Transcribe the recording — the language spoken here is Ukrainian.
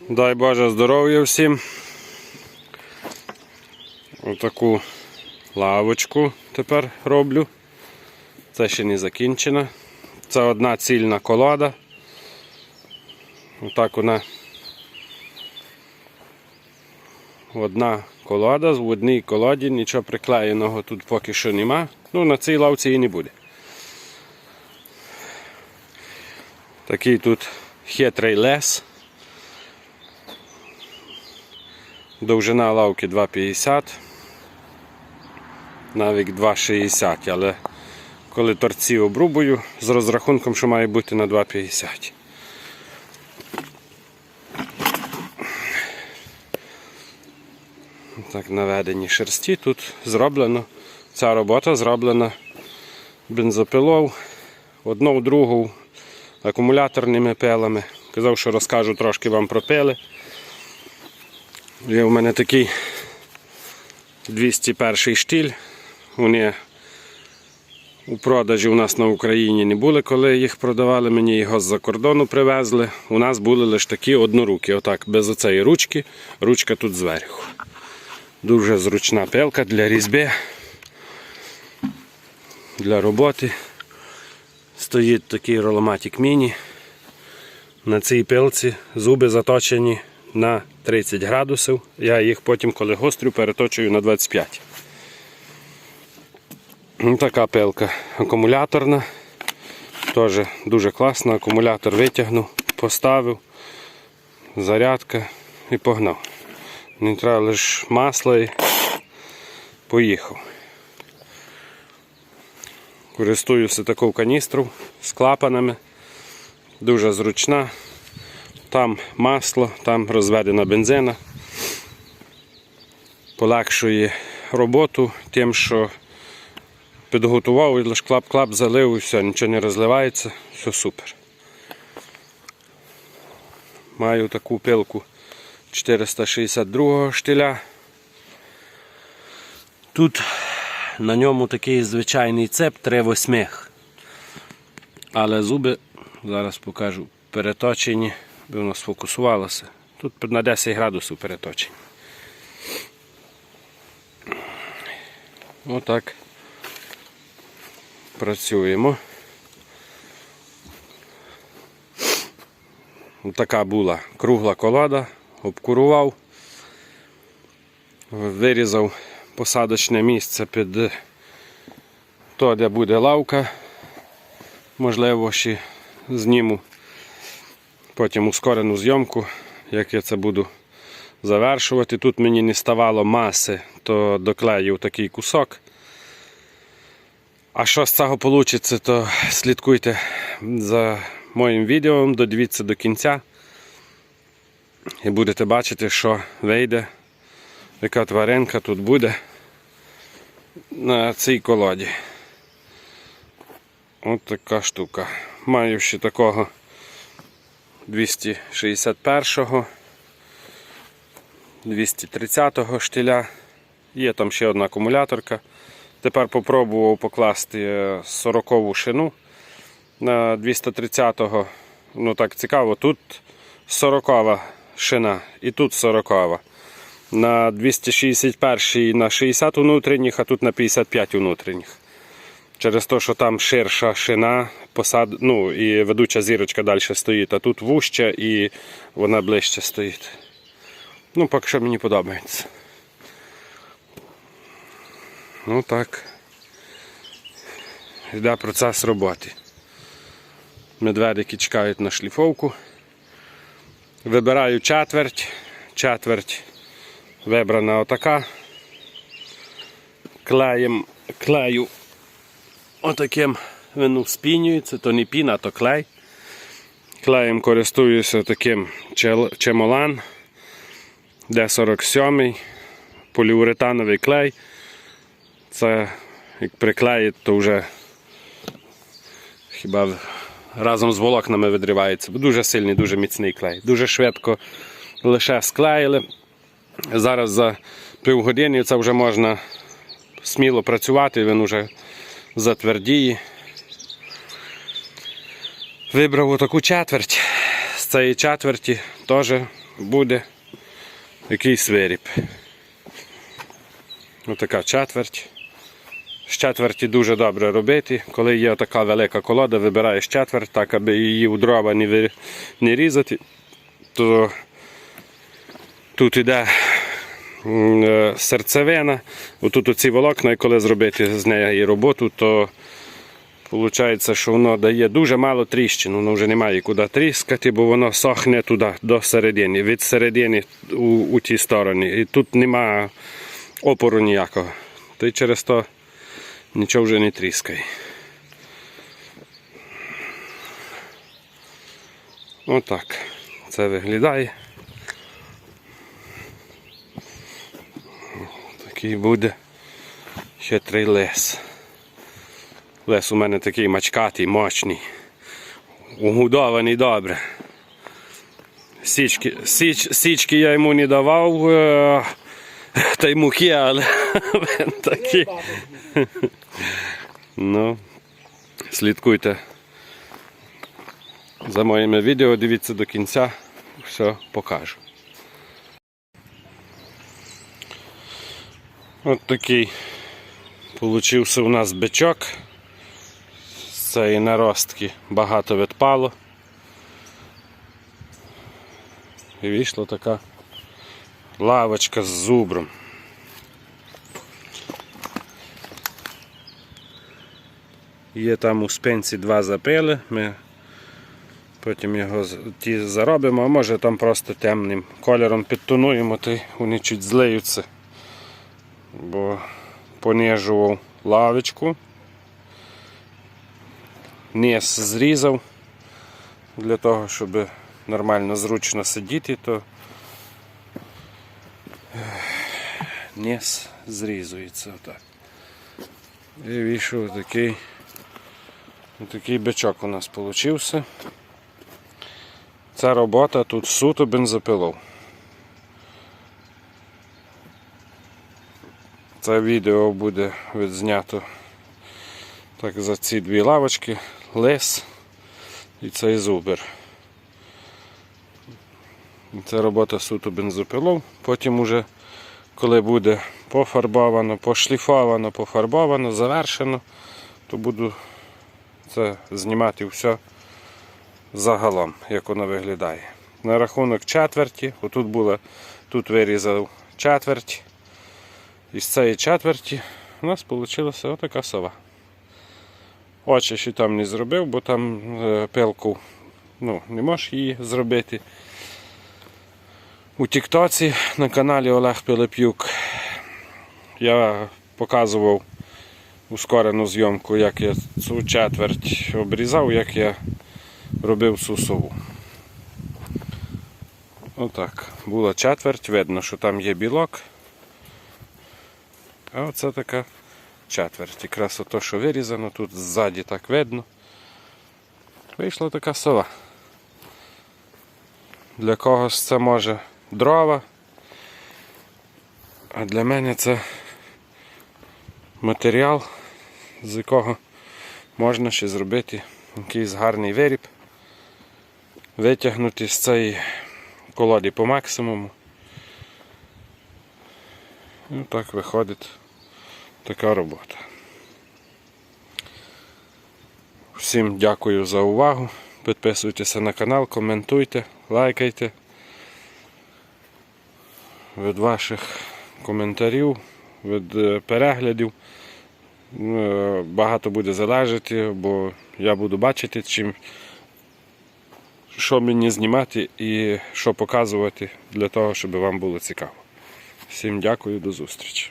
Дай Боже здоров'я всім. Отаку лавочку тепер роблю. Це ще не закінчено. Це одна цільна колода. Отак вона. Одна колода, в одній колоді нічого приклеєного тут поки що нема. Ну, на цій лавці і не буде. Такий тут хитрий лес. Довжина лавки 2,50, навіть 2,60, але коли торці обрубую з розрахунком, що має бути на 2,50. Так, наведені шерсті тут зроблено. Ця робота зроблена бензопилов, одну другу акумуляторними пилами. Казав, що розкажу трошки вам про пили. Є у мене такий 201 штіль. Вони у продажі у нас на Україні не були, коли їх продавали. Мені його з-за кордону привезли. У нас були лише такі однорукі. Отак, без оцеї ручки. Ручка тут зверху. Дуже зручна пилка для різьби, для роботи. Стоїть такий роломатик міні. На цій пилці зуби заточені на 30 градусів. Я їх потім, коли гострю, переточую на 25. Ну, Така пилка акумуляторна. Теж дуже класна. Акумулятор витягнув, поставив, зарядка і погнав. Не треба лише масло і поїхав. Користуюся такою каністрою з клапанами. Дуже зручна. Там масло, там розведена бензина. Полегшує роботу тим, що підготував і лише клап-клап залив і все, нічого не розливається, все супер. Маю таку пилку 462 штиля. Тут на ньому такий звичайний цеп 3 восьмих. Але зуби, зараз покажу, переточені, би воно сфокусувалося. Тут на 10 градусів переточені. Отак працюємо. Така була кругла колода, обкурував, вирізав посадочне місце під то, де буде лавка. Можливо, ще зніму потім ускорену зйомку, як я це буду завершувати. Тут мені не ставало маси, то доклеїв такий кусок. А що з цього вийде, то слідкуйте за моїм відео, додивіться до кінця. І будете бачити, що вийде, яка тваринка тут буде на цій колоді. Ось така штука. Маю ще такого 261-го, 230-го штиля. Є там ще одна акумуляторка. Тепер попробував покласти 40-ву шину на 230-го. Ну так цікаво, тут 40-ва шина і тут 40-ва. На 261-й на 60 внутрішніх, а тут на 55 внутрішніх. Через те, що там ширша шина, посад... ну, і ведуча зірочка далі стоїть, а тут вужча і вона ближче стоїть. Ну, поки що мені подобається. Ну так. Йде процес роботи. Медведики чекають на шліфовку. Вибираю четверть. Четверть вибрана отака. Клеєм, клею отаким вину спінюється, то не піна, то клей. Клеєм користуюся таким чемолан, Д47, поліуретановий клей. Це як приклеїть, то вже хіба разом з волокнами видривається. Дуже сильний, дуже міцний клей. Дуже швидко лише склеїли. Зараз за півгодини це вже можна сміло працювати, він вже затвердіє. Вибрав отаку четверть. З цієї четверті теж буде якийсь виріб. Отака четверть. З четверті дуже добре робити. Коли є така велика колода, вибираєш четверть, так аби її в дрова не, ви- не різати, то тут іде серцевина, отут оці волокна, і коли зробити з неї роботу, то виходить, що воно дає дуже мало тріщин, воно вже немає куди тріскати, бо воно сохне туди до середини, від середини у, у ті сторони. І тут немає опору ніякого. То й через то нічого вже не тріскає. Отак це виглядає. Такий буде хитрий лес. Лес у мене такий мачкатий, мощний. Угодований добре. Січки, січ, січки я йому не давав, е, та й муки, але він такий. Ну, слідкуйте за моїми відео, дивіться до кінця, все покажу. От такий получився у нас бичок. З цієї наростки багато відпало. І вийшла така лавочка з зубром. Є там у спинці два запили, ми потім його ті заробимо, а може там просто темним кольором підтонуємо, то й вони чуть злиються. Бо понижував лавочку, низ зрізав для того, щоб нормально зручно сидіти, то низ зрізується отак. І вийшов такий, такий бичок у нас вийшов. Ця робота тут суто бензопилов. Це відео буде відзнято так за ці дві лавочки, лес і цей зубер. Це робота суто бензопилов. Потім уже, коли буде пофарбовано, пошліфовано, пофарбовано, завершено, то буду це знімати все загалом, як воно виглядає. На рахунок четверті, отут було, тут вирізав четверть. Із цієї четверті у нас вийшла отака сова. Очі ще там не зробив, бо там е, пилку ну, не можеш її зробити. У Тіктоці на каналі Олег Пилип'юк я показував ускорену зйомку, як я цю четверть обрізав, як я робив цю сову. Отак. Була четверть, видно, що там є білок. А оце така четверть. Якраз ото, що вирізано, тут ззаді так видно. Вийшла така сова. Для когось це може дрова. А для мене це матеріал, з якого можна ще зробити якийсь гарний виріб, витягнути з цієї колоди по максимуму. І так виходить така робота. Всім дякую за увагу. Підписуйтеся на канал, коментуйте, лайкайте. Від ваших коментарів, від е, переглядів е, багато буде залежати, бо я буду бачити, чим, що мені знімати і що показувати для того, щоб вам було цікаво. Всім дякую, до зустрічі.